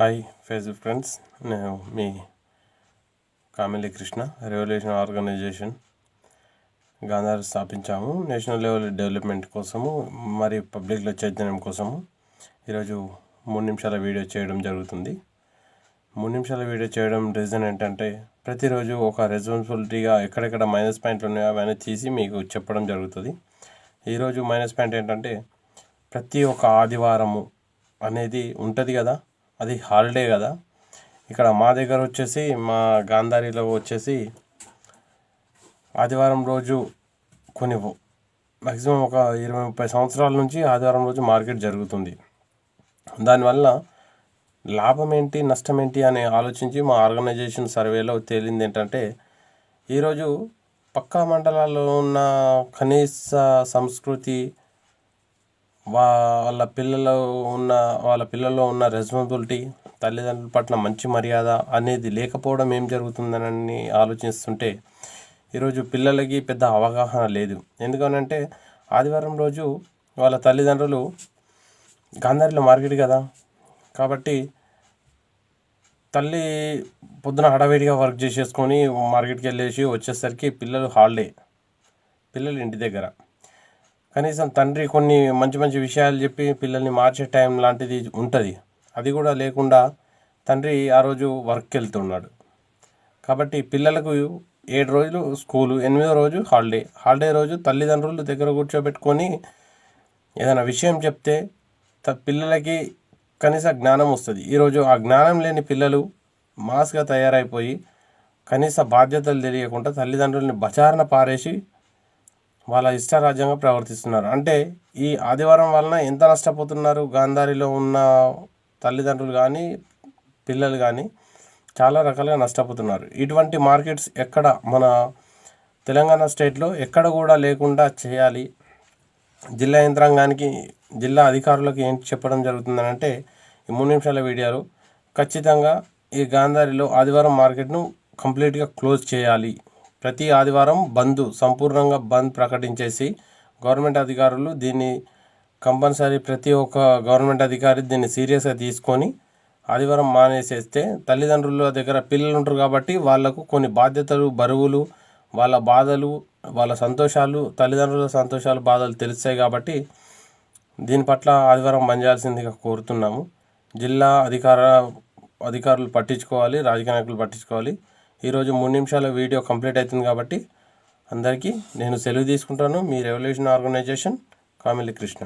Hi Facebook friends నేను మీ Kamili Krishna revolution organisation Gandhar స్థాపించాము. నేషనల్ లెవెల్ డెవలప్మెంట్ కోసము మరి పబ్లిక్లో చైతన్యం కోసము ఈరోజు మూడు నిమిషాల వీడియో చేయడం జరుగుతుంది. మూడు నిమిషాల వీడియో చేయడం రీజన్ ఏంటంటే ప్రతిరోజు ఒక రెస్పాన్సిబిలిటీగా ఎక్కడెక్కడ మైనస్ పాయింట్లు ఉన్నాయో అవన్నీ తీసి మీకు చెప్పడం జరుగుతుంది. ఈరోజు మైనస్ పాయింట్ ఏంటంటే ప్రతి ఒక్క ఆదివారము అనేది ఉంటుంది కదా అది హాలిడే కదా. ఇక్కడ మా దగ్గర వచ్చేసి మా గాంధారిలో వచ్చేసి ఆదివారం రోజు కొన్ని మ్యాక్సిమం ఒక ఇరవై ముప్పై సంవత్సరాల నుంచి ఆదివారం రోజు మార్కెట్ జరుగుతుంది. దానివల్ల లాభం ఏంటి నష్టం ఏంటి అని ఆలోచించి మా ఆర్గనైజేషన్ సర్వేలో తేలింది ఏంటంటే ఈరోజు పక్కా మండలాల్లో ఉన్న కనీస సంస్కృతి వాళ్ళ పిల్లలు ఉన్న వాళ్ళ పిల్లల్లో ఉన్న రెస్పాన్సిబిలిటీ తల్లిదండ్రుల పట్ల మంచి మర్యాద అనేది లేకపోవడం ఏం జరుగుతుందని ఆలోచిస్తుంటే ఈరోజు పిల్లలకి పెద్ద అవగాహన లేదు. ఎందుకనంటే ఆదివారం రోజు వాళ్ళ తల్లిదండ్రులు గాంధారిలో మార్కెట్ కదా కాబట్టి తల్లి పొద్దున హడావిడిగా వర్క్ చేసేసుకొని మార్కెట్కి వెళ్ళేసి వచ్చేసరికి పిల్లలు హాలిడే. పిల్లలు ఇంటి దగ్గర. కనీసం తండ్రి కొన్ని మంచి మంచి విషయాలు చెప్పి పిల్లల్ని మార్చే టైం లాంటిది ఉంటుంది. అది కూడా లేకుండా తండ్రి ఆ రోజు వర్క్కి వెళ్తున్నాడు కాబట్టి పిల్లలకు ఏడు రోజులు స్కూలు ఎనిమిదో రోజు హాలిడే హాలిడే రోజు తల్లిదండ్రులు దగ్గర కూర్చోబెట్టుకొని ఏదైనా విషయం చెప్తే త పిల్లలకి కనీస జ్ఞానం వస్తుంది. ఈరోజు ఆ జ్ఞానం లేని పిల్లలు మాస్గా తయారైపోయి కనీస బాధ్యతలు తెలియకుండా తల్లిదండ్రుల్ని బచారణ పారేసి వాళ్ళ ఇష్టరాజ్యంగా ప్రవర్తిస్తున్నారు. అంటే ఈ ఆదివారం వలన ఎంత నష్టపోతున్నారు? గాంధారిలో ఉన్న తల్లిదండ్రులు కానీ పిల్లలు కానీ చాలా రకాలుగా నష్టపోతున్నారు. ఇటువంటి మార్కెట్స్ ఎక్కడ? మన తెలంగాణ స్టేట్లో ఎక్కడ కూడా లేకుండా చేయాలి. జిల్లా యంత్రాంగానికి జిల్లా అధికారులకు ఏంటి చెప్పడం జరుగుతుందనంటే ఈ మూడు నిమిషాల వీడియోలు ఖచ్చితంగా ఈ గాంధారిలో ఆదివారం మార్కెట్ను కంప్లీట్గా క్లోజ్ చేయాలి. ప్రతి ఆదివారం బంద్ సంపూర్ణంగా బంద్ ప్రకటించేసి గవర్నమెంట్ అధికారులు దీన్ని కంపల్సరీ ప్రతి ఒక్క గవర్నమెంట్ అధికారి దీన్ని సీరియస్గా తీసుకొని ఆదివారం మానేసేస్తే తల్లిదండ్రుల దగ్గర పిల్లలు ఉంటారు కాబట్టి వాళ్ళకు కొన్ని బాధ్యతలు బరువులు వాళ్ళ బాధలు వాళ్ళ సంతోషాలు తల్లిదండ్రుల సంతోషాలు బాధలు తెలుస్తాయి కాబట్టి దీని పట్ల ఆదివారం బంద్ కోరుతున్నాము. జిల్లా అధికార అధికారులు పట్టించుకోవాలి రాజకీయ నాయకులు పట్టించుకోవాలి. ఈరోజు మూడు నిమిషాల వీడియో కంప్లీట్ అవుతుంది కాబట్టి అందరికీ నేను సెలవు తీసుకుంటాను. మీ రెవల్యూషన్ ఆర్గనైజేషన్ కామిలి కృష్ణ